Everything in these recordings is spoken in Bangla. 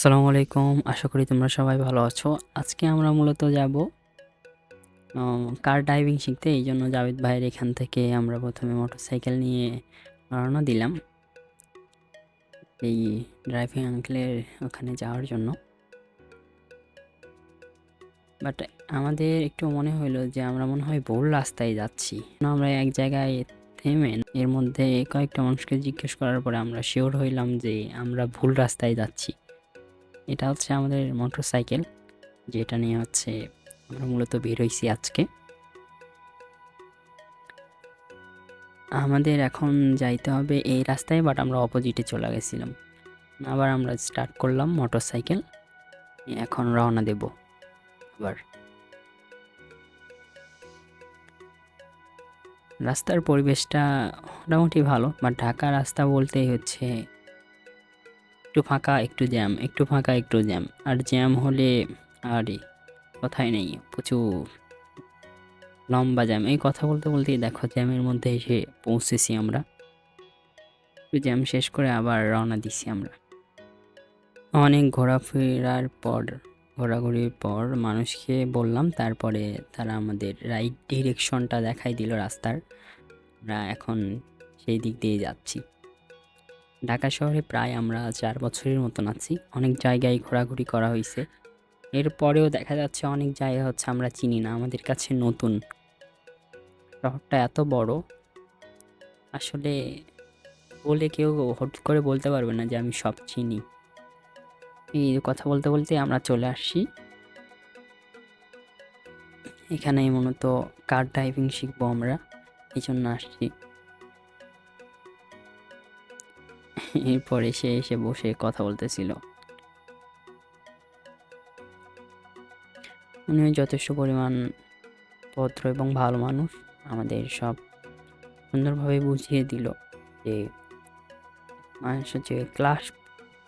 আসসালামু আলাইকুম। আশা করি তোমরা সবাই ভালো আছো। আজকে আমরা মূলত যাব কার ড্রাইভিং শিখতে? এই জন্য জাভেদ ভাইয়ের এখান থেকে আমরা প্রথমে মোটরসাইকেল নিয়ে রওনা দিলাম। এই ড্রাইভিং আঙ্কেলের ওখানে যাওয়ার জন্য। বাট আমাদের একটু মনে হলো যে আমরা মনে হয় ভুল রাস্তায় যাচ্ছি। আমরা এক জায়গায় থেমে এর মধ্যে কয়েকটা মানুষকে জিজ্ঞেস করার পরে আমরা শিওর হইলাম যে আমরা ভুল রাস্তায় যাচ্ছি। এটা হচ্ছে আমাদের মোটর সাইকেল যেটা নিয়ে হচ্ছে আমরা মূলত বের হয়েছি আজকে। আমাদের এখন যাইতে হবে এই রাস্তায় বাট আমরা অপোজিটে চলে গেছিলাম। আবার আমরা স্টার্ট করলাম মোটর সাইকেল এখন রওনা দেব আবার। রাস্তার পরিবেশটা মোটামুটি ভালো বাট ঢাকা রাস্তা বলতেই হচ্ছে একটু ফাঁকা, একটু জ্যাম, একটু ফাঁকা, একটু জ্যাম। আর জ্যাম হলে আরে, কথাই নেই, প্রচুর। লম্বা জ্যাম, এই কথা বলতে বলতেই দেখো জ্যামের মধ্যে এসে পৌঁছেছি আমরা। একটু জ্যাম শেষ করে আবার রওনা দিছি আমরা। অনেক ঘোরাফেরার পর, ঘোরাঘুরির পর মানুষকে বললাম, তারপরে তারা আমাদের রাইট ডিরেকশনটা দেখাই দিল রাস্তার। আমরা এখন সেই দিক দিয়ে যাচ্ছি। ঢাকা শহরে প্রায় আমরা চার বছরের মতন আছি। অনেক জায়গায় ঘোরাঘুরি করা হয়েছে এরপরেও দেখা যাচ্ছে অনেক জায়গা হচ্ছে আমরা চিনি না, আমাদের কাছে নতুন। শহরটা এত বড়। আসলে বলে কেউ হট করে বলতে পারবে না যে আমি সব চিনি। এই কথা বলতে বলতে আমরা চলে আসছি। এখানে মূলত কার ড্রাইভিং শিখব আমরা? এই জন্য আসছি। এরপরে সে এসে বসে কথা বলতেছিল। উনি যথেষ্ট পরিমাণ ভদ্র এবং ভালো মানুষ। আমাদের সব সুন্দরভাবে বুঝিয়ে দিল যে মানুষ হচ্ছে ক্লাস,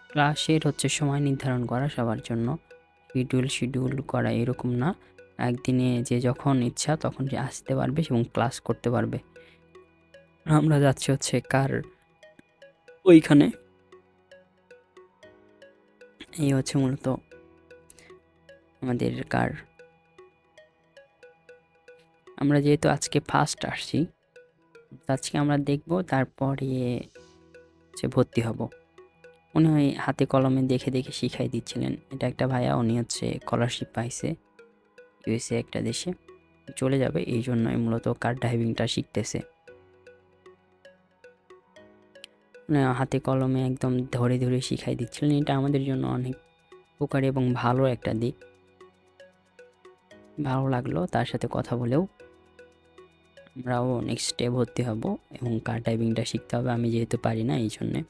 ক্লাসের হচ্ছে সময় নির্ধারণ করা সবার জন্য। শিডিউল শিডিউল করা এরকম না। একদিনে যে যখন ইচ্ছা তখন সে আসতে পারবে এবং ক্লাস করতে পারবে। আমরা যাচ্ছি হচ্ছে কার ওইখানে। এই হচ্ছে মূলত আমাদের কার। আমরা যেহেতু আজকে ফার্স্ট আসছি, আজকে আমরা দেখব তারপরে হচ্ছে ভর্তি হব। উনি ওই হাতে কলমে দেখে দেখে শিখাই দিচ্ছিলেন। এটা একটা ভাইয়া, উনি হচ্ছে স্কলারশিপ পাইছে ইউএসএ একটা দেশে। চলে যাবে এই জন্যই মূলত কার ড্রাইভিংটা শিখতেছে। হাতে কলমে একদম ধরে ধরে শিখাই দিচ্ছিলেন। এটা আমাদের জন্য অনেক উপকারী এবং ভালো একটা দিক। ভালো লাগল তার সাথে কথা বলেও। আমরাও নেক্সট স্টেপ ভর্তি হব এবং কার ড্রাইভিংটা শিখতে হবে। আমি যেহেতু পারি না এই জন্যে